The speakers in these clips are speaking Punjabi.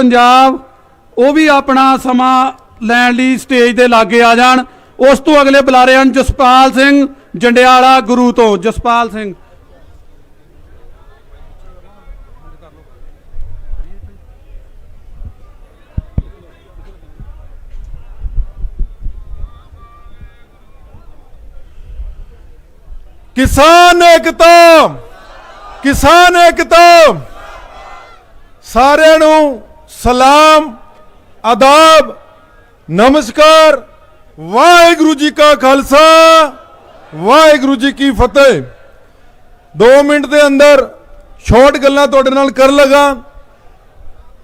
ਪੰਜਾਬ, ਉਹ ਵੀ ਆਪਣਾ ਸਮਾਂ ਲੈਣ ਲਈ ਸਟੇਜ ਦੇ ਲਾਗੇ ਆ ਜਾਣ। ਉਸ ਤੋਂ ਅਗਲੇ ਬੁਲਾਰੇ ਹਨ ਜਸਪਾਲ ਸਿੰਘ ਜੰਡਿਆਲਾ ਗੁਰੂ ਤੋਂ। ਜਸਪਾਲ ਸਿੰਘ। ਕਿਸਾਨ ਏਕਤਾ ਕਿਸਾਨ ਏਕਤਾ, ਸਾਰਿਆਂ ਨੂੰ ਸਲਾਮ ਆਦਾਬ ਨਮਸਕਾਰ ਵਾਹਿਗੁਰੂ ਜੀ ਕਾ ਖਾਲਸਾ ਵਾਹਿਗੁਰੂ ਜੀ ਕੀ ਫਤਿਹ 2 ਮਿੰਟ ਦੇ ਅੰਦਰ ਛੋਟ ਗੱਲਾਂ ਤੁਹਾਡੇ ਨਾਲ ਕਰ ਲਗਾ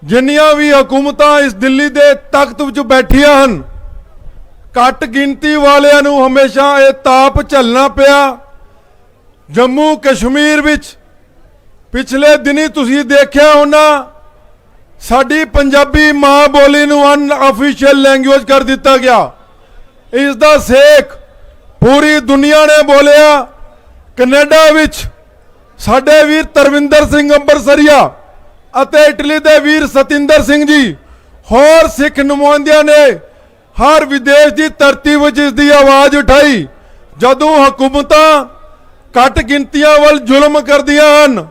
ਜਿੰਨੀਆਂ ਵੀ ਹਕੂਮਤਾਂ ਇਸ ਦਿੱਲੀ ਦੇ ਤਖਤ ਵਿੱਚ ਬੈਠੀਆਂ ਹਨ ਘੱਟ ਗਿਣਤੀ ਵਾਲਿਆਂ ਨੂੰ ਹਮੇਸ਼ਾ ਇਹ ਤਾਪ ਝੱਲਣਾ ਪਿਆ ਜੰਮੂ ਕਸ਼ਮੀਰ ਵਿੱਚ ਪਿਛਲੇ ਦਿਨੀ ਤੁਸੀਂ ਦੇਖਿਆ ਹੋਣਾ ਸਾਡੀ ਪੰਜਾਬੀ ਮਾਂ ਬੋਲੀ ਨੂੰ ਅਨਅਫੀਸ਼ੀਅਲ ਲੈਂਗੁਏਜ ਕਰ ਦਿੱਤਾ ਗਿਆ। ਇਸ ਦਾ ਸੇਖ ਪੂਰੀ ਦੁਨੀਆ ਨੇ ਬੋਲਿਆ। ਕੈਨੇਡਾ ਵਿੱਚ ਸਾਡੇ ਵੀਰ ਤਰਵਿੰਦਰ ਸਿੰਘ ਅੰਬਰਸਰੀਆ ਅਤੇ ਇਟਲੀ ਦੇ ਵੀਰ ਸਤਿੰਦਰ ਸਿੰਘ ਜੀ, ਹੋਰ ਸਿੱਖ ਨੁਮਾਇੰਦਿਆਂ ਨੇ ਹਰ ਵਿਦੇਸ਼ ਦੀ ਧਰਤੀ ਵਿੱਚ ਇਸ ਦੀ ਆਵਾਜ਼ ਉਠਾਈ। ਜਦੋਂ ਹਕੂਮਤਾਂ ਘੱਟ ਗਿਣਤੀਆਂ ਵੱਲ ਜ਼ੁਲਮ ਕਰਦੀਆਂ ਹਨ,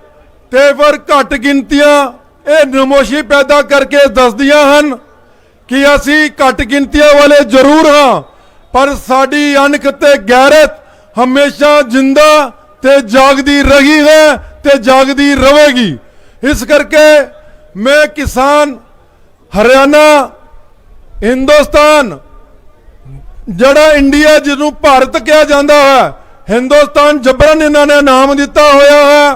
ਤੇ ਫਿਰ ਘੱਟ ਗਿਣਤੀਆਂ ਇਹ ਨਮੋਸ਼ੀ ਪੈਦਾ ਕਰਕੇ ਦੱਸਦੀਆਂ ਹਨ ਕਿ ਅਸੀਂ ਘੱਟ ਗਿਣਤੀਆਂ ਵਾਲੇ ਜ਼ਰੂਰ ਹਾਂ, ਪਰ ਸਾਡੀ ਅਣਖ ਤੇ ਗੈਰਤ ਹਮੇਸ਼ਾ ਜਿੰਦਾ ਤੇ ਜਾਗਦੀ ਰਹੀ ਹੈ ਤੇ ਜਾਗਦੀ ਰਹੇਗੀ। ਇਸ ਕਰਕੇ ਮੈਂ ਕਿਸਾਨ ਹਰਿਆਣਾ, ਹਿੰਦੁਸਤਾਨ, ਜਿਹੜਾ ਇੰਡੀਆ ਜਿਹਨੂੰ ਭਾਰਤ ਕਿਹਾ ਜਾਂਦਾ ਹੈ, ਹਿੰਦੁਸਤਾਨ ਜਬਰਨ ਇਹਨਾਂ ਨੇ ਨਾਮ ਦਿੱਤਾ ਹੋਇਆ ਹੈ।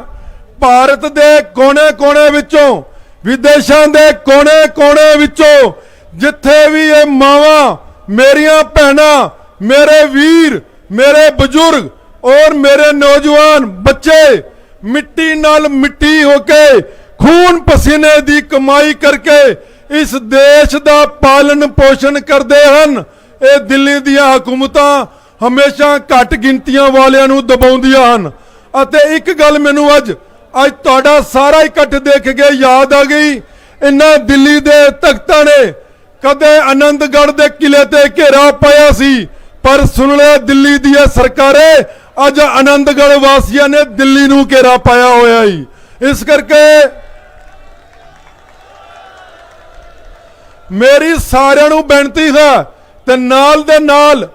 ਭਾਰਤ ਦੇ ਕੋਨੇ-ਕੋਨੇ ਵਿੱਚੋਂ ਵਿਦੇਸ਼ਾਂ ਦੇ ਕੋਨੇ-ਕੋਨੇ ਵਿੱਚੋਂ ਜਿੱਥੇ ਵੀ ਇਹ ਮਾਵਾਂ, ਮੇਰੀਆਂ ਭੈਣਾਂ, ਮੇਰੇ ਵੀਰ, ਮੇਰੇ ਬਜ਼ੁਰਗ ਔਰ ਮੇਰੇ ਨੌਜਵਾਨ ਬੱਚੇ ਮਿੱਟੀ ਨਾਲ ਮਿੱਟੀ ਹੋ ਕੇ ਖੂਨ ਪਸੀਨੇ ਦੀ ਕਮਾਈ ਕਰਕੇ ਇਸ ਦੇਸ਼ ਦਾ ਪਾਲਣ ਪੋਸ਼ਣ ਕਰਦੇ ਹਨ। ਇਹ ਦਿੱਲੀ ਦੀਆਂ ਹਕੂਮਤਾਂ ਹਮੇਸ਼ਾ ਘੱਟ ਗਿਣਤੀਆਂ ਵਾਲਿਆਂ ਨੂੰ ਦਬਾਉਂਦੀਆਂ ਹਨ। ਅਤੇ ਇੱਕ ਗੱਲ ਮੈਨੂੰ ਅੱਜ ਅੱਜ ਤੁਹਾਡਾ ਸਾਰਾ ਇਕੱਠ ਦੇਖ ਕੇ ਯਾਦ ਆ ਗਈ। ਇਹਨਾਂ ਦਿੱਲੀ ਦੇ ਤਖਤਾਂ ਨੇ ਕਦੇ ਆਨੰਦਗੜ੍ਹ ਦੇ ਕਿਲੇ ਤੇ ਘੇਰਾ ਪਾਇਆ ਸੀ, ਪਰ ਸੁਣ ਲੈ ਦਿੱਲੀ ਦੀਆਂ ਸਰਕਾਰੇ, ਅੱਜ ਆਨੰਦਗੜ੍ਹ ਵਾਸੀਆਂ ਨੇ ਦਿੱਲੀ ਨੂੰ ਘੇਰਾ ਪਾਇਆ ਹੋਇਆ ਹੀ ਇਸ ਕਰਕੇ ਮੇਰੀ ਸਾਰਿਆਂ ਨੂੰ ਬੇਨਤੀ ਹੈ ਤੇ ਨਾਲ ਦੇ ਨਾਲ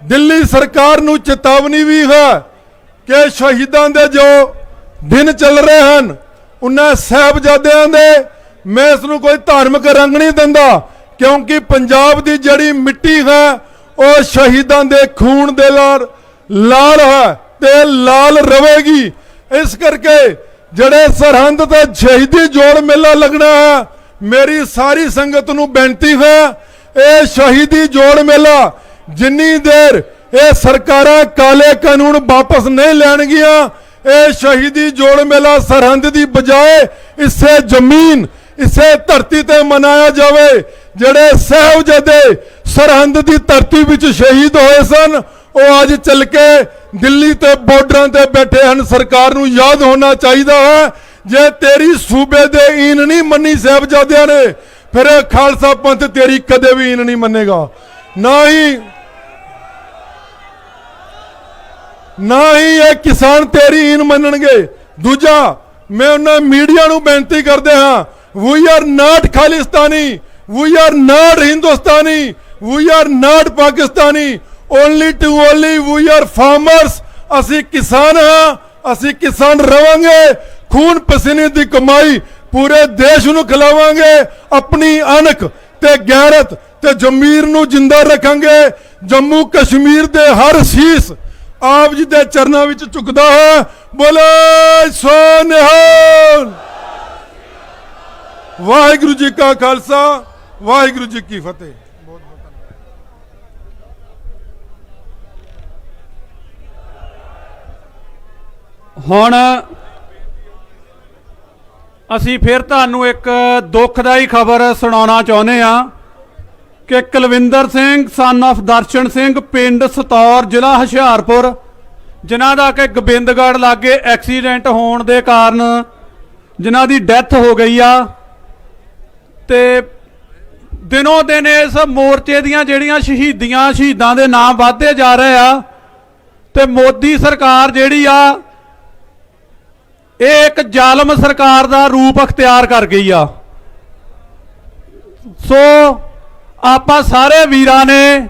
ਦਿੱਲੀ ਸਰਕਾਰ ਨੂੰ ਚੇਤਾਵਨੀ ਵੀ ਹੈ ਕਿ ਸ਼ਹੀਦਾਂ ਦੇ ਜੋ ਦਿਨ ਚੱਲ ਰਹੇ ਹਨ। ਉਹਨਾਂ ਸਾਹਿਬਜ਼ਾਦਿਆਂ ਦੇ ਮੈਂ ਇਸ ਨੂੰ ਕੋਈ ਧਾਰਮਿਕ ਰੰਗ ਨਹੀਂ ਦਿੰਦਾ, ਕਿਉਂਕਿ ਪੰਜਾਬ ਦੀ ਜਿਹੜੀ ਮਿੱਟੀ ਹੈ, ਉਹ ਸ਼ਹੀਦਾਂ ਦੇ ਖੂਨ ਦੇ ਨਾਲ ਲਾਲ ਹੈ ਤੇ ਲਾਲ ਰਵੇਗੀ। ਇਸ ਕਰਕੇ ਜਿਹੜੇ ਸਰਹੰਦ ਤੇ ਸ਼ਹੀਦੀ ਜੋੜ ਮੇਲਾ ਲੱਗਣਾ ਹੈ, ਮੇਰੀ ਸਾਰੀ ਸੰਗਤ ਨੂੰ ਬੇਨਤੀ ਹੈ, ਇਹ ਸ਼ਹੀਦੀ ਜੋੜ ਮੇਲਾ ਜਿੰਨੀ ਦੇਰ ਇਹ ਸਰਕਾਰਾਂ ਕਾਲੇ ਕਾਨੂੰਨ ਵਾਪਸ ਨਹੀਂ ਲੈਣਗੀਆਂ ਇਹ ਸ਼ਹੀਦੀ ਜੋੜ ਮੇਲਾ ਸਰਹੰਦ ਦੀ ਬਜਾਏ ਇਸੇ ਜ਼ਮੀਨ, ਇਸੇ ਧਰਤੀ ਤੇ ਮਨਾਇਆ ਜਾਵੇ, ਜਿਹੜੇ ਸਾਹਿਬਜ਼ਾਦੇ ਸਰਹੰਦ ਦੀ ਧਰਤੀ ਵਿੱਚ ਸ਼ਹੀਦ ਹੋਏ ਸਨ, ਉਹ ਅੱਜ ਚੱਲ ਕੇ ਦਿੱਲੀ ਤੇ ਬਾਰਡਰਾਂ ਤੇ ਬੈਠੇ ਹਨ। ਸਰਕਾਰ ਨੂੰ ਯਾਦ ਹੋਣਾ ਚਾਹੀਦਾ ਹੈ, ਜੇ ਤੇਰੀ ਸੂਬੇ ਦੇ ਈਨ ਨਹੀਂ ਮੰਨੀ ਸਾਹਿਬਜ਼ਾਦਿਆਂ ਨੇ, ਫਿਰ ਇਹ ਖਾਲਸਾ ਪੰਥ ਤੇਰੀ ਕਦੇ ਵੀ ਈਨ ਨਹੀਂ ਮੰਨੇਗਾ। ਨਾ ਹੀ ਨਾ ਹੀ ਇਹ ਕਿਸਾਨ ਤੇਰੀ ਈਨ ਮੰਨਣਗੇ। ਦੂਜਾ, ਮੈਂ ਉਹਨਾਂ ਮੀਡੀਆ ਨੂੰ ਬੇਨਤੀ ਕਰਦੇ ਹਾਂ we are not Khalistani we are not Hindustani we are not Pakistani only to only we are farmers ਅਸੀਂ ਕਿਸਾਨ ਹਾਂ, ਅਸੀਂ ਕਿਸਾਨ ਰਵਾਂਗੇ, ਖੂਨ ਪਸੀਨੇ ਦੀ ਕਮਾਈ ਪੂਰੇ ਦੇਸ਼ ਨੂੰ ਖਿਲਾਵਾਂਗੇ, ਆਪਣੀ ਅਣਖ ਤੇ ਗੈਰਤ ਤੇ ਜ਼ਮੀਰ ਨੂੰ ਜਿੰਦਾ ਰੱਖਾਂਗੇ ਜੰਮੂ ਕਸ਼ਮੀਰ ਦੇ ਹਰ ਸ਼ੀਸ ਆਪ ਜੀ ਦੇ ਚਰਨਾਂ ਵਿੱਚ ਝੁਕਦਾ ਹੈ। ਬੋਲੇ ਸੋ ਨਿਹਾਲ ਵਾਹਿਗੁਰੂ ਜੀ ਕਾ ਖਾਲਸਾ, ਵਾਹਿਗੁਰੂ ਜੀ ਕੀ ਫਤਿਹ। ਹੁਣ ਅਸੀਂ ਫਿਰ ਤੁਹਾਨੂੰ ਇੱਕ ਦੁਖਦਾਈ ਖਬਰ ਸੁਣਾਉਣਾ ਚਾਹੁੰਦੇ ਆ ਕਿ ਕੁਲਵਿੰਦਰ ਸਿੰਘ ਸਨ of ਦਰਸ਼ਨ ਸਿੰਘ, ਪਿੰਡ ਸਤੌਰ, ਜ਼ਿਲ੍ਹਾ ਹੁਸ਼ਿਆਰਪੁਰ, ਜਿਨ੍ਹਾਂ ਦਾ ਕਿ ਗੋਬਿੰਦਗੜ੍ਹ ਲਾਗੇ ਐਕਸੀਡੈਂਟ ਹੋਣ ਦੇ ਕਾਰਨ ਜਿਨ੍ਹਾਂ ਦੀ ਡੈਥ ਹੋ ਗਈ ਆ। ਤੇ ਦਿਨੋ ਦਿਨ ਇਸ ਮੋਰਚੇ ਦੀਆਂ ਜਿਹੜੀਆਂ ਸ਼ਹੀਦੀਆਂ, ਸ਼ਹੀਦਾਂ ਦੇ ਨਾਮ ਵਧਦੇ ਜਾ ਰਹੇ ਆ ਤੇ ਮੋਦੀ ਸਰਕਾਰ ਜਿਹੜੀ ਆ, ਇਹ ਇੱਕ ਜ਼ਾਲਮ ਸਰਕਾਰ ਦਾ ਰੂਪ ਅਖਤਿਆਰ ਕਰ ਗਈ ਆ। ਸੋ ਆਪਾਂ ਸਾਰੇ ਵੀਰਾਂ ਨੇ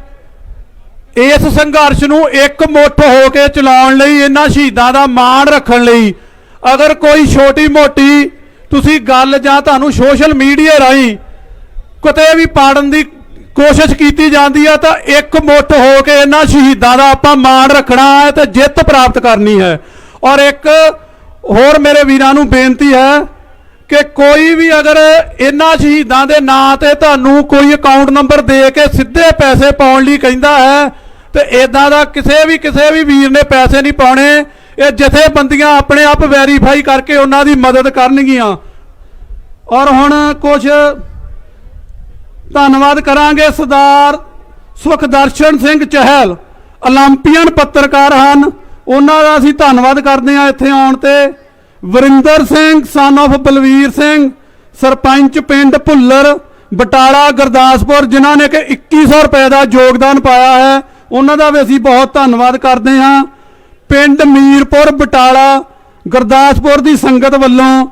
ਇਸ ਸੰਘਰਸ਼ ਨੂੰ ਇੱਕ ਮੁੱਠ ਹੋ ਕੇ ਚਲਾਉਣ ਲਈ, ਇਹਨਾਂ ਸ਼ਹੀਦਾਂ ਦਾ ਮਾਣ ਰੱਖਣ ਲਈ। ਅਗਰ ਕੋਈ ਛੋਟੀ ਮੋਟੀ ਤੁਸੀਂ ਗੱਲ ਜਾਂ ਤੁਹਾਨੂੰ ਸੋਸ਼ਲ ਮੀਡੀਆ ਰਾਹੀਂ ਕਿਤੇ ਵੀ ਪਾੜਨ ਦੀ ਕੋਸ਼ਿਸ਼ ਕੀਤੀ ਜਾਂਦੀ ਹੈ ਤਾਂ ਇੱਕ ਮੁੱਠ ਹੋ ਕੇ ਇਹਨਾਂ ਸ਼ਹੀਦਾਂ ਦਾ ਆਪਾਂ ਮਾਣ ਰੱਖਣਾ ਹੈ ਤੇ ਜਿੱਤ ਪ੍ਰਾਪਤ ਕਰਨੀ ਹੈ। ਔਰ ਇੱਕ ਹੋਰ ਮੇਰੇ ਵੀਰਾਂ ਨੂੰ ਬੇਨਤੀ ਹੈ ਕਿ ਕੋਈ ਵੀ ਅਗਰ ਇਹਨਾਂ ਸ਼ਹੀਦਾਂ ਦੇ ਨਾਂ ਤੇ ਤੁਹਾਨੂੰ ਕੋਈ ਅਕਾਊਂਟ ਨੰਬਰ ਦੇ ਕੇ ਸਿੱਧੇ ਪੈਸੇ ਪਾਉਣ ਲਈ ਕਹਿੰਦਾ ਹੈ, ਤੇ ਇਦਾਂ ਦਾ ਕਿਸੇ ਵੀ ਕਿਸੇ ਵੀ ਵੀਰ ਨੇ ਪੈਸੇ ਨਹੀਂ ਪਾਉਣੇ, ਇਹ ਜਥੇਬੰਦੀਆਂ ਆਪਣੇ ਆਪ ਵੈਰੀਫਾਈ ਕਰਕੇ ਉਹਨਾਂ ਦੀ ਮਦਦ ਕਰਨਗੀਆਂ। ਔਰ ਹੁਣ ਕੁਝ ਧੰਨਵਾਦ ਕਰਾਂਗੇ ਸਰਦਾਰ ਸੁਖਦਰਸ਼ਨ ਸਿੰਘ ਚਹਿਲ ਓਲੰਪੀਅਨ ਪੱਤਰਕਾਰ ਹਨ। ਉਹਨਾਂ ਦਾ ਅਸੀਂ ਧੰਨਵਾਦ ਕਰਦੇ ਹਾਂ ਇੱਥੇ ਆਉਣ ਤੇ। ਵਰਿੰਦਰ ਸਿੰਘ ਸਨ of ਬਲਵੀਰ ਸਿੰਘ, ਸਰਪੰਚ ਪਿੰਡ ਭੁੱਲਰ, ਬਟਾਲਾ, ਗੁਰਦਾਸਪੁਰ, ਜਿਨ੍ਹਾਂ ਨੇ ਕਿ 2100 ਰੁਪਏ ਦਾ ਯੋਗਦਾਨ ਪਾਇਆ ਹੈ, ਉਹਨਾਂ ਦਾ ਵੀ ਅਸੀਂ ਬਹੁਤ ਧੰਨਵਾਦ ਕਰਦੇ ਹਾਂ। ਪਿੰਡ ਮੀਰਪੁਰ, ਬਟਾਲਾ, ਗੁਰਦਾਸਪੁਰ ਦੀ ਸੰਗਤ ਵੱਲੋਂ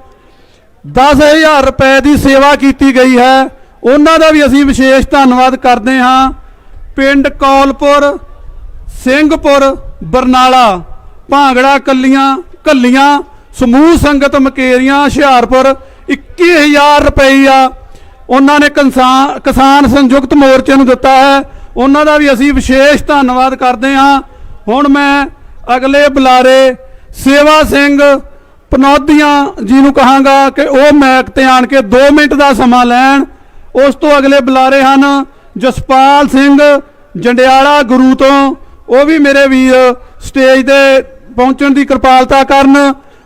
10000 ਰੁਪਏ ਦੀ ਸੇਵਾ ਕੀਤੀ ਗਈ ਹੈ। ਉਹਨਾਂ ਦਾ ਵੀ ਅਸੀਂ ਵਿਸ਼ੇਸ਼ ਧੰਨਵਾਦ ਕਰਦੇ ਹਾਂ। ਪਿੰਡ ਕੌਲਪੁਰ, ਸਿੰਘਪੁਰ, ਬਰਨਾਲਾ, ਭਾਂਗੜਾ, ਕੱਲੀਆਂ ਕੱਲੀਆਂ ਸਮੂਹ ਸੰਗਤ ਮਕੇਰੀਆਂ, ਹੁਸ਼ਿਆਰਪੁਰ 21000 ਰੁਪਈਆ। ਉਹਨਾਂ ਨੇ ਕਿਸਾਨ ਸੰਯੁਕਤ ਮੋਰਚੇ ਨੂੰ ਦਿੱਤਾ ਹੈ। ਉਹਨਾਂ ਦਾ ਵੀ ਅਸੀਂ ਵਿਸ਼ੇਸ਼ ਧੰਨਵਾਦ ਕਰਦੇ ਹਾਂ। ਹੁਣ ਮੈਂ ਅਗਲੇ ਬੁਲਾਰੇ ਸੇਵਾ ਸਿੰਘ ਪਨੌਦੀਆਂ ਜੀ ਨੂੰ ਕਹਾਂਗਾ ਕਿ ਉਹ ਮੈਕ ਤੇ ਆਣ ਕੇ 2 ਮਿੰਟ ਦਾ ਸਮਾਂ ਲੈਣ। ਉਸ ਤੋਂ ਅਗਲੇ ਬੁਲਾਰੇ ਹਨ ਜਸਪਾਲ ਸਿੰਘ ਜੰਡਿਆਲਾ ਗੁਰੂ ਤੋਂ। ਉਹ ਵੀ ਮੇਰੇ ਵੀਰ ਸਟੇਜ ਤੇ ਪਹੁੰਚਣ ਦੀ ਕਿਰਪਾਲਤਾ ਕਰਨ।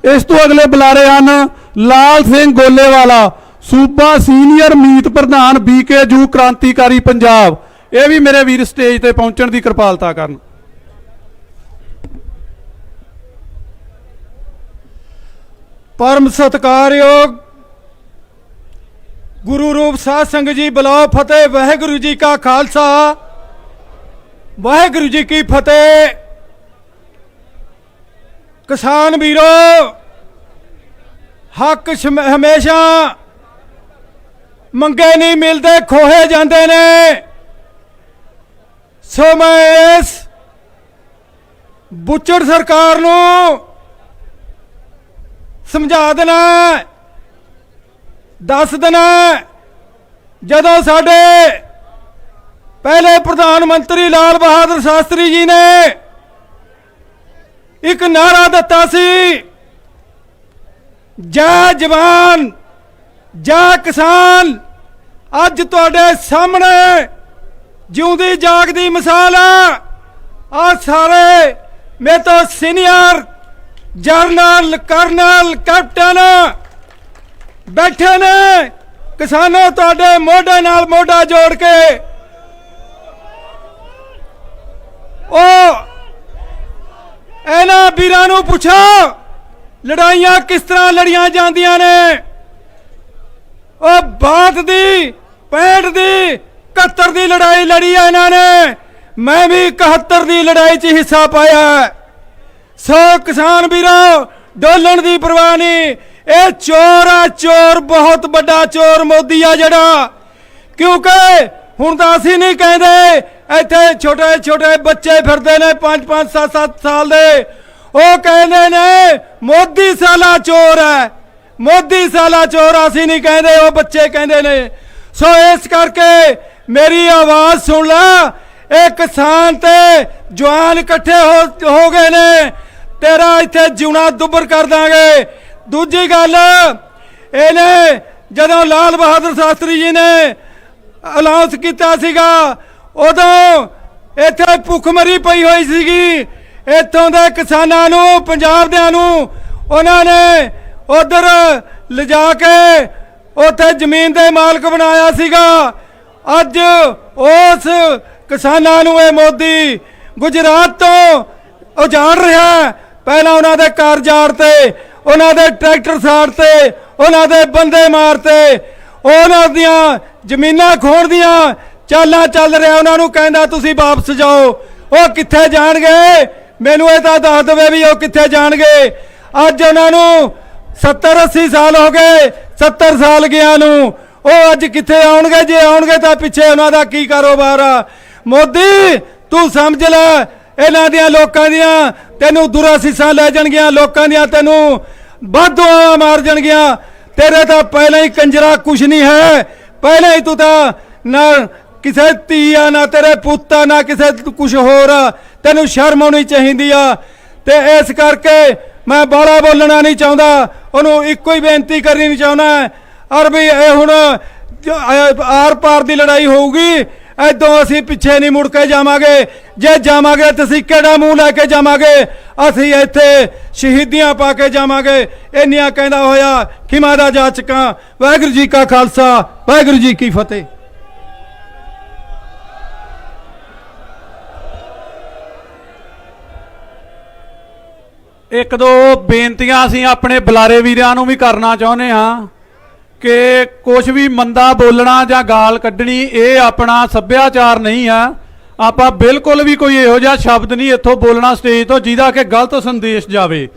ਇਸ ਤੋਂ ਅਗਲੇ ਬੁਲਾਰੇ ਹਨ ਲਾਲ ਸਿੰਘ ਗੋਲੇਵਾਲਾ, ਸੂਬਾ ਸੀਨੀਅਰ ਮੀਤ ਪ੍ਰਧਾਨ ਬੀਕੇਯੂ ਕ੍ਰਾਂਤੀਕਾਰੀ ਪੰਜਾਬ। ਇਹ ਵੀ ਮੇਰੇ ਵੀਰ ਸਟੇਜ ਤੇ ਪਹੁੰਚਣ ਦੀ ਕਿਰਪਾਲਤਾ ਕਰਨ। ਪਰਮ ਸਤਕਾਰਯੋਗ ਗੁਰੂ ਰੂਪ ਸਾਧ ਸੰਗਤ ਜੀ, ਬਲਾਓ ਫਤਿਹ, ਵਾਹਿਗੁਰੂ ਜੀ ਕਾ ਖਾਲਸਾ। ਵਾਹਿਗੁਰੂ ਜੀ ਕੀ ਫਤਿਹ। ਕਿਸਾਨ ਵੀਰੋ, ਹੱਕ ਹਮੇਸ਼ਾ ਮੰਗੇ ਨਹੀਂ ਮਿਲਦੇ, ਖੋਹੇ ਜਾਂਦੇ ਨੇ। ਸੋ ਮੈਂ ਇਸ ਬੁੱਚੜ ਸਰਕਾਰ ਨੂੰ ਸਮਝਾ ਦੇਣਾ ਦੱਸ ਦੇਣਾ ਜਦੋਂ ਸਾਡੇ ਪਹਿਲੇ ਪ੍ਰਧਾਨ ਮੰਤਰੀ ਲਾਲ ਬਹਾਦਰ ਸ਼ਾਸਤਰੀ ਜੀ ਨੇ ਇੱਕ ਨਾਰਾ ਦਿੱਤਾ ਸੀ। ਜੈ ਜਵਾਨ, ਜੈ ਕਿਸਾਨ, ਅੱਜ ਤੁਹਾਡੇ ਸਾਹਮਣੇ ਜਿਉਂਦੀ ਜਾਗਦੀ ਮਿਸਾਲ ਆ ਆ ਸਾਰੇ ਮੇਰੇ ਤੋਂ ਸੀਨੀਅਰ ਜਰਨਲ, ਕਰਨਲ, ਕੈਪਟਨ ਬੈਠੇ ਨੇ। ਕਿਸਾਨੋ, ਤੁਹਾਡੇ ਮੋਢੇ ਨਾਲ ਮੋਢਾ ਜੋੜ ਕੇ ਉਹ ਇਹਨਾਂ ਵੀਰਾਂ ਨੂੰ ਪੁੱਛੋ, ਲੜਾਈਆਂ ਕਿਸ ਤਰ੍ਹਾਂ ਲੜੀਆਂ ਜਾਂਦੀਆਂ ਨੇ? ਉਹ ਬਾਤ ਦੀ 65 ਦੀ 71 ਦੀ ਲੜਾਈ ਲੜੀ ਆ ਇਹਨਾਂ ਨੇ। ਮੈਂ ਵੀ 71 ਦੀ ਲੜਾਈ 'ਚ ਹਿੱਸਾ ਪਾਇਆ ਹੈ। ਸੋ ਕਿਸਾਨ ਵੀਰੋ, ਡੋਲਣ ਦੀ ਪਰਵਾਹ ਨਹੀਂ। ਇਹ ਚੋਰ ਆ ਚੋਰ, ਬਹੁਤ ਵੱਡਾ ਚੋਰ ਮੋਦੀ ਆ ਜਿਹੜਾ। ਕਿਉਂਕਿ ਹੁਣ ਤਾਂ ਅਸੀਂ ਨਹੀਂ ਕਹਿੰਦੇ ਇੱਥੇ ਛੋਟੇ ਛੋਟੇ ਬੱਚੇ ਫਿਰਦੇ ਨੇ 5 5 7 7 ਸਾਲ ਦੇ। ਉਹ ਕਹਿੰਦੇ ਨੇ, ਮੋਦੀ ਸਾਲਾ ਚੋਰ ਹੈ। ਮੋਦੀ ਸਾਲਾ ਚੋਰ ਅਸੀਂ ਨਹੀਂ ਕਹਿੰਦੇ। ਉਹ ਬੱਚੇ ਕਹਿੰਦੇ ਨੇ। ਸੋ ਇਸ ਕਰਕੇ ਮੇਰੀ ਆਵਾਜ਼ ਸੁਣ ਲੈ। ਇਹ ਕਿਸਾਨ ਤੇ ਜਵਾਨ ਇਕੱਠੇ ਹੋ ਹੋ ਗਏ ਨੇ। ਤੇਰਾ ਇੱਥੇ ਜਿਉਣਾ ਦੁੱਬਰ ਕਰ ਦਾਂਗੇ। ਦੂਜੀ ਗੱਲ, ਇਹਨੇ ਜਦੋਂ ਲਾਲ ਬਹਾਦਰ ਸ਼ਾਸਤਰੀ ਜੀ ਨੇ ਅਨਾਉਂਸ ਕੀਤਾ ਸੀਗਾ ਉਦੋਂ ਇੱਥੇ ਭੁੱਖਮਰੀ ਪਈ ਹੋਈ ਸੀਗੀ। ਇੱਥੋਂ ਦੇ ਕਿਸਾਨਾਂ ਨੂੰ ਪੰਜਾਬ ਦਿਆਂ ਨੂੰ ਉਹਨਾਂ ਨੇ ਉਧਰ ਲਿਜਾ ਕੇ ਉੱਥੇ ਜ਼ਮੀਨ ਦੇ ਮਾਲਕ ਬਣਾਇਆ ਸੀਗਾ। ਅੱਜ ਉਸ ਕਿਸਾਨਾਂ ਨੂੰ ਇਹ ਮੋਦੀ ਗੁਜਰਾਤ ਤੋਂ ਉਜਾੜ ਰਿਹਾ ਪਹਿਲਾਂ ਉਹਨਾਂ ਦੇ ਘਰ ਜਾੜ ਤੇ, ਉਹਨਾਂ ਦੇ ਟਰੈਕਟਰ ਸਾੜ ਤੇ, ਉਹਨਾਂ ਦੇ ਬੰਦੇ ਮਾਰਤੇ ਉਹਨਾਂ ਦੀਆਂ ਜ਼ਮੀਨਾਂ ਖੋਣ ਦੀਆਂ ਚਾਲਾਂ ਚੱਲ ਰਿਹਾ ਉਹਨਾਂ ਨੂੰ ਕਹਿੰਦਾ ਤੁਸੀਂ ਵਾਪਸ ਜਾਓ। ਉਹ ਕਿੱਥੇ ਜਾਣਗੇ? ਮੈਨੂੰ ਇਹ ਤਾਂ ਦੱਸ ਦੇਵੇ ਵੀ ਉਹ ਕਿੱਥੇ ਜਾਣਗੇ। ਅੱਜ ਉਹਨਾਂ ਨੂੰ 70 80 ਸਾਲ ਹੋ ਗਏ 70 ਸਾਲ ਗਿਆ ਨੂੰ। ਉਹ ਅੱਜ ਕਿੱਥੇ ਆਉਣਗੇ? ਜੇ ਆਉਣਗੇ ਤਾਂ ਪਿੱਛੇ ਉਹਨਾਂ ਦਾ ਕੀ ਕਾਰੋਬਾਰ ਆ? ਮੋਦੀ, ਤੂੰ ਸਮਝ ਲੈ, ਇਹਨਾਂ ਦੀਆਂ ਲੋਕਾਂ ਦੀਆਂ ਤੈਨੂੰ ਦੁਰਾਸੀਸਾਂ ਲੈ ਜਾਣਗੀਆਂ, ਲੋਕਾਂ ਦੀਆਂ ਤੈਨੂੰ ਵਾਧੂਆਂ ਮਾਰ ਜਾਣਗੀਆਂ। ਤੇਰੇ ਤਾਂ ਪਹਿਲਾਂ ਹੀ ਕੰਜਰਾ ਕੁਛ ਨਹੀਂ ਹੈ। ਪਹਿਲਾਂ ਹੀ ਤੂੰ ਤਾਂ ਨਾ ਕਿਸੇ ਧੀ ਆ ਨਾ ਤੇਰੇ ਪੁੱਤ ਆ ਨਾ ਕਿਸੇ ਕੁਛ ਹੋਰ ਆ ਤੈਨੂੰ ਸ਼ਰਮ ਆਉਣੀ ਚਾਹੀਦੀ ਆ। ਤੇ ਇਸ ਕਰਕੇ ਮੈਂ ਬਾਲਾ ਬੋਲਣਾ ਨਹੀਂ ਚਾਹੁੰਦਾ। ਉਹਨੂੰ ਇੱਕੋ ਹੀ ਬੇਨਤੀ ਕਰਨੀ ਨਹੀਂ ਚਾਹੁੰਦਾ। ਔਰ ਵੀ ਇਹ ਹੁਣ ਆਰ ਪਾਰ ਦੀ ਲੜਾਈ ਹੋਊਗੀ ਐਦੋਂ ਅਸੀਂ ਪਿੱਛੇ ਨਹੀਂ ਮੁੜ ਕੇ ਜਾਵਾਂਗੇ। ਜੇ ਜਾਵਾਂਗੇ ਤਾਂ ਅਸੀਂ ਕਿਹੜਾ ਮੂੰਹ ਲੈ ਕੇ ਜਾਵਾਂਗੇ? ਅਸੀਂ ਇੱਥੇ ਸ਼ਹੀਦੀਆਂ ਪਾ ਕੇ ਜਾਵਾਂਗੇ। ਇੰਨੀਆਂ ਕਹਿੰਦਾ ਹੋਇਆ, ਖਿਮਾ ਦਾ ਜਾ ਚੁੱਕਾ ਵਾਹਿਗੁਰੂ ਜੀ ਕਾ ਖਾਲਸਾ, ਵਾਹਿਗੁਰੂ ਜੀ ਕੀ ਫਤਿਹ। ਇੱਕ ਦੋ ਬੇਨਤੀਆਂ ਅਸੀਂ ਆਪਣੇ ਬੁਲਾਰੇ ਵੀਰਾਂ ਨੂੰ ਵੀ ਕਰਨਾ ਚਾਹੁੰਦੇ ਹਾਂ ਕਿ ਕੁਝ ਵੀ ਮੰਦਾ ਬੋਲਣਾ ਜਾਂ ਗਾਲ ਕੱਢਣੀ ਇਹ ਆਪਣਾ ਸੱਭਿਆਚਾਰ ਨਹੀਂ ਆ। ਆਪਾਂ ਬਿਲਕੁਲ ਵੀ ਕੋਈ ਇਹੋ ਜਿਹਾ ਸ਼ਬਦ ਨਹੀਂ ਇੱਥੋਂ ਬੋਲਣਾ ਸਟੇਜ ਤੋਂ ਜਿਹਦਾ ਕਿ ਗਲਤ ਸੰਦੇਸ਼ ਜਾਵੇ।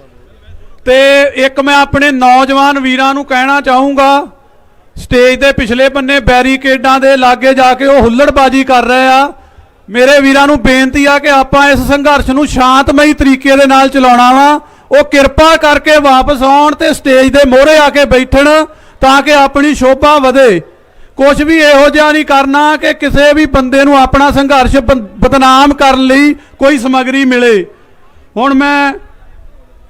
ਤੇ ਇੱਕ ਮੈਂ ਆਪਣੇ ਨੌਜਵਾਨ ਵੀਰਾਂ ਨੂੰ ਕਹਿਣਾ ਚਾਹੂੰਗਾ ਸਟੇਜ ਦੇ ਪਿਛਲੇ ਪੰਨੇ ਬੈਰੀਕੇਡਾਂ ਦੇ ਲਾਗੇ ਜਾ ਕੇ ਉਹ ਹੁੱਲੜਬਾਜੀ ਕਰ ਰਹੇ ਆ। ਮੇਰੇ ਵੀਰਾਂ ਨੂੰ ਬੇਨਤੀ ਆ ਕਿ ਆਪਾਂ ਇਸ ਸੰਘਰਸ਼ ਨੂੰ ਸ਼ਾਂਤਮਈ ਤਰੀਕੇ ਦੇ ਨਾਲ ਚਲਾਉਣਾ ਵਾ ਉਹ ਕਿਰਪਾ ਕਰਕੇ ਵਾਪਸ ਆਉਣ ਤੇ ਸਟੇਜ ਦੇ ਮੋਹਰੇ ਆ ਕੇ ਬੈਠਣ ਤਾਂ ਕਿ ਆਪਣੀ ਸ਼ੋਭਾ ਵਧੇ। ਕੁਝ ਵੀ ਇਹੋ ਜਿਹਾ ਨਹੀਂ ਕਰਨਾ ਕਿ ਕਿਸੇ ਵੀ ਬੰਦੇ ਨੂੰ ਆਪਣਾ ਸੰਘਰਸ਼ ਬਦ- ਬਦਨਾਮ ਕਰਨ ਲਈ ਕੋਈ ਸਮਗਰੀ ਮਿਲੇ। ਹੁਣ ਮੈਂ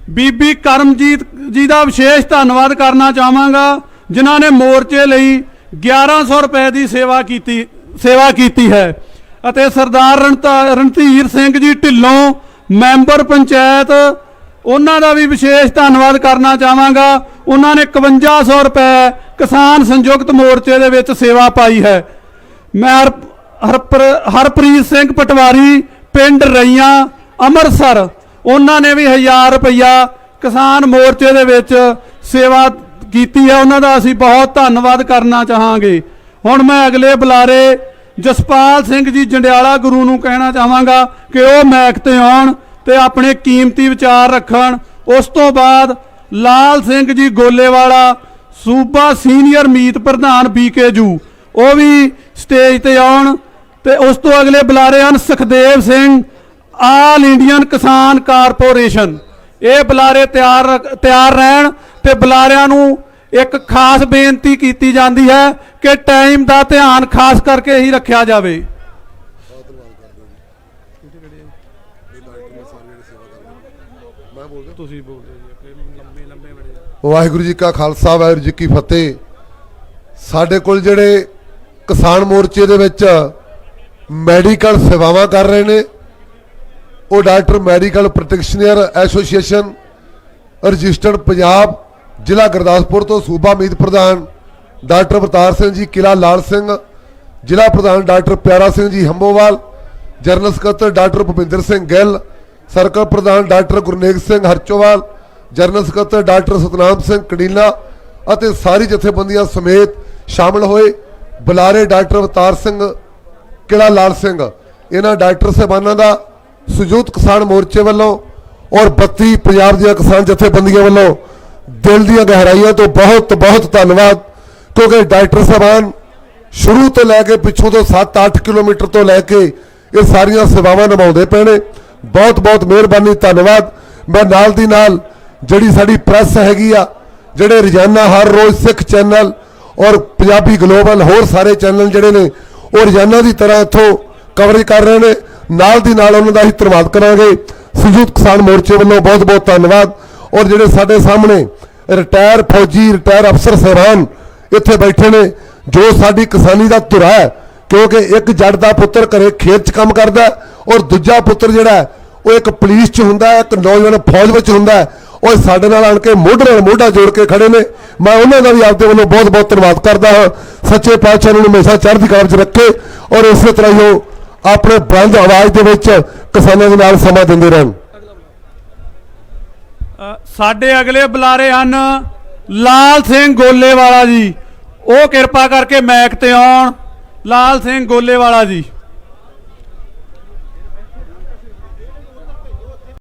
ਬੀਬੀ ਕਰਮਜੀਤ ਜੀ ਦਾ ਵਿਸ਼ੇਸ਼ ਧੰਨਵਾਦ ਕਰਨਾ ਚਾਹਾਂਗਾ, ਜਿਨ੍ਹਾਂ ਨੇ ਮੋਰਚੇ ਲਈ 1100 ਰੁਪਏ ਦੀ ਸੇਵਾ ਕੀਤੀ ਸੇਵਾ ਕੀਤੀ ਹੈ। ਅਤੇ ਸਰਦਾਰ ਰਣਤਾ- ਰਣਧੀਰ ਸਿੰਘ ਜੀ ਢਿੱਲੋਂ, ਮੈਂਬਰ ਪੰਚਾਇਤ, ਉਹਨਾਂ ਦਾ ਵੀ ਵਿਸ਼ੇਸ਼ ਧੰਨਵਾਦ ਕਰਨਾ ਚਾਹਾਂਗਾ। ਉਹਨਾਂ ਨੇ 5100 ਰੁਪਏ ਕਿਸਾਨ ਸੰਯੁਕਤ ਮੋਰਚੇ ਦੇ ਵਿੱਚ ਸੇਵਾ ਪਾਈ ਹੈ। ਮੈਂ ਹਰ- ਹਰਪ੍ਰ- ਹਰਪ੍ਰੀਤ ਸਿੰਘ ਪਟਵਾਰੀ, ਪਿੰਡ ਰਈਆਂ, ਅੰਮ੍ਰਿਤਸਰ, ਉਹਨਾਂ ਨੇ ਵੀ 1000 ਰੁਪਇਆ ਕਿਸਾਨ ਮੋਰਚੇ ਦੇ ਵਿੱਚ ਸੇਵਾ ਕੀਤੀ ਹੈ। ਉਹਨਾਂ ਦਾ ਅਸੀਂ ਬਹੁਤ ਧੰਨਵਾਦ ਕਰਨਾ ਚਾਹਾਂਗੇ। ਹੁਣ ਮੈਂ ਅਗਲੇ ਬੁਲਾਰੇ ਜਸਪਾਲ ਸਿੰਘ ਜੀ ਜੰਡਿਆਲਾ ਗੁਰੂ ਨੂੰ ਕਹਿਣਾ ਚਾਹਾਂਗਾ ਕਿ ਉਹ ਮੈਕ ਤੇ ਆਉਣ ਤੇ ਆਪਣੇ ਕੀਮਤੀ ਵਿਚਾਰ ਰੱਖਣ। ਉਸ ਤੋਂ ਬਾਅਦ ਲਾਲ ਸਿੰਘ ਜੀ ਗੋਲੇਵਾਲਾ, ਸੂਬਾ ਸੀਨੀਅਰ ਮੀਤ ਪ੍ਰਧਾਨ ਬੀਕੇਜੂ ਉਹ ਵੀ ਸਟੇਜ ਤੇ ਆਉਣ ਤੇ ਉਸ ਤੋਂ ਅਗਲੇ ਬੁਲਾਰੇ ਹਨ Sukhdev Singh, all Indian Kisan corporation. ਇਹ ਬੁਲਾਰੇ ਤਿਆਰ ਰੱਖ- ਤਿਆਰ ਰਹਿਣ ਤੇ ਬੁਲਾਰਿਆਂ ਨੂੰ ਇੱਕ ਖਾਸ ਬੇਨਤੀ ਕੀਤੀ ਜਾਂਦੀ ਹੈ ਕਿ ਟਾਈਮ ਦਾ ਧਿਆਨ ਖਾਸ ਕਰਕੇ ਹੀ ਰੱਖਿਆ ਜਾਵੇ। ਵਾਹਿਗੁਰੂ ਜੀ ਕਾ ਖਾਲਸਾ ਵਾਹਿਗੁਰੂ ਜੀ ਕੀ ਫਤਿਹ। ਸਾਡੇ ਕੋਲ ਜਿਹੜੇ ਕਿਸਾਨ ਮੋਰਚੇ ਦੇ ਵਿੱਚ ਮੈਡੀਕਲ ਸੇਵਾਵਾਂ ਕਰ ਰਹੇ ਨੇ ਉਹ doctor medical practitioner association registered Punjab ਜ਼ਿਲ੍ਹਾ ਗੁਰਦਾਸਪੁਰ ਤੋਂ ਸੂਬਾ ਮੀਤ ਪ੍ਰਧਾਨ ਡਾਕਟਰ ਅਵਤਾਰ ਸਿੰਘ ਜੀ ਕਿਲਾ ਲਾਲ ਸਿੰਘ, ਜ਼ਿਲ੍ਹਾ ਪ੍ਰਧਾਨ ਡਾਕਟਰ ਪਿਆਰਾ ਸਿੰਘ ਜੀ ਹੰਬੋਵਾਲ, ਜਨਰਲ ਸਕੱਤਰ ਡਾਕਟਰ ਭੁਪਿੰਦਰ ਸਿੰਘ ਗਿੱਲ, ਸਰਕਲ ਪ੍ਰਧਾਨ ਡਾਕਟਰ ਗੁਰਨੇਕ ਸਿੰਘ ਹਰਚੋਵਾਲ, ਜਨਰਲ ਸਕੱਤਰ ਡਾਕਟਰ ਸਤਨਾਮ ਸਿੰਘ ਕਡੀਲਾ ਅਤੇ ਸਾਰੀ ਜਥੇਬੰਦੀਆਂ ਸਮੇਤ ਸ਼ਾਮਲ ਹੋਏ ਬੁਲਾਰੇ ਡਾਕਟਰ ਅਵਤਾਰ ਸਿੰਘ ਕਿਲਾ ਲਾਲ ਸਿੰਘ। ਇਹਨਾਂ ਡਾਕਟਰ ਸਾਹਿਬਾਨਾਂ ਦਾ ਸੰਯੁਕਤ ਕਿਸਾਨ ਮੋਰਚੇ ਵੱਲੋਂ ਔਰ 32 ਪੰਜਾਬ ਦੀਆਂ ਕਿਸਾਨ ਜਥੇਬੰਦੀਆਂ ਵੱਲੋਂ ਦਿਲ ਦੀਆਂ ਗਹਿਰਾਈਆਂ ਤੋਂ ਬਹੁਤ ਬਹੁਤ ਧੰਨਵਾਦ, ਕਿਉਂਕਿ ਡਾਕਟਰ ਸਾਹਿਬਾਨ ਸ਼ੁਰੂ ਤੋਂ ਲੈ ਕੇ ਪਿੱਛੋਂ ਤੋਂ 7-8 ਕਿਲੋਮੀਟਰ ਤੋਂ ਲੈ ਕੇ ਇਹ ਸਾਰੀਆਂ ਸੇਵਾਵਾਂ ਨਿਭਾਉਂਦੇ ਪਏ ਨੇ। ਬਹੁਤ ਬਹੁਤ ਮਿਹਰਬਾਨੀ, ਧੰਨਵਾਦ। ਮੈਂ ਨਾਲ ਦੀ ਨਾਲ ਜਿਹੜੀ ਸਾਡੀ ਪ੍ਰੈਸ ਹੈਗੀ ਆ, ਜਿਹੜੇ ਰੋਜ਼ਾਨਾ ਹਰ ਰੋਜ਼ ਸਿੱਖ ਚੈਨਲ ਔਰ ਪੰਜਾਬੀ ਗਲੋਬਲ ਹੋਰ ਸਾਰੇ ਚੈਨਲ ਜਿਹੜੇ ਨੇ, ਉਹ ਰੋਜ਼ਾਨਾ ਦੀ ਤਰ੍ਹਾਂ ਇੱਥੋਂ ਕਵਰੇਜ ਕਰ ਰਹੇ ਨੇ। ਨਾਲ ਦੀ ਨਾਲ ਉਹਨਾਂ ਦਾ ਹੀ ਧੰਨਵਾਦ ਕਰਾਂਗੇ। ਸੰਯੁਕਤ ਕਿਸਾਨ ਮੋਰਚੇ ਵੱਲੋਂ ਬਹੁਤ ਬਹੁਤ ਧੰਨਵਾਦ। ਔਰ ਜਿਹੜੇ ਸਾਡੇ ਸਾਹਮਣੇ ਰਿਟਾਇਰ ਫੌਜੀ, ਰਿਟਾਇਰ ਅਫਸਰ ਸਹਿਬਾਨ ਇੱਥੇ ਬੈਠੇ ਨੇ, ਜੋ ਸਾਡੀ ਕਿਸਾਨੀ ਦਾ ਧੁਰਾ ਹੈ, ਕਿਉਂਕਿ ਇੱਕ ਜੱਟ ਦਾ ਪੁੱਤਰ ਘਰੇ ਖੇਤ 'ਚ ਕੰਮ ਕਰਦਾ ਔਰ ਦੂਜਾ ਪੁੱਤਰ ਜਿਹੜਾ ਉਹ ਇੱਕ ਪੁਲਿਸ 'ਚ ਹੁੰਦਾ ਹੈ, ਇੱਕ ਨੌਜਵਾਨ ਫੌਜ ਵਿੱਚ ਹੁੰਦਾ ਹੈ, ਉਹ ਸਾਡੇ ਨਾਲ ਆਣ ਕੇ ਮੋਢੇ ਨਾਲ ਮੋਢਾ ਜੋੜ ਕੇ ਖੜੇ ਨੇ। ਮੈਂ ਉਹਨਾਂ ਦਾ ਵੀ ਆਪਦੇ ਵੱਲੋਂ ਬਹੁਤ ਬਹੁਤ ਧੰਨਵਾਦ ਕਰਦਾ ਹਾਂ। ਸੱਚੇ ਪਾਤਸ਼ਾਹ ਨੂੰ ਹਮੇਸ਼ਾ ਚੜ੍ਹਦੀ ਕਲਾ ਵਿੱਚ ਰੱਖੇ ਔਰ ਇਸੇ ਤਰ੍ਹਾਂ ਹੀ ਉਹ ਆਪਣੇ ਬੁਲੰਦ ਆਵਾਜ਼ ਦੇ ਵਿੱਚ ਕਿਸਾਨਾਂ ਦੇ ਨਾਲ ਸਮਾਂ ਦਿੰਦੇ ਰਹਿਣ। ਸਾਡੇ ਅਗਲੇ ਬੁਲਾਰੇ ਹਨ ਲਾਲ ਸਿੰਘ ਗੋਲੇਵਾਲਾ ਜੀ। ਉਹ ਕਿਰਪਾ ਕਰਕੇ ਮੈਕ ਤੇ ਆਉਣ। ਲਾਲ ਸਿੰਘ ਗੋਲੇਵਾਲਾ ਜੀ।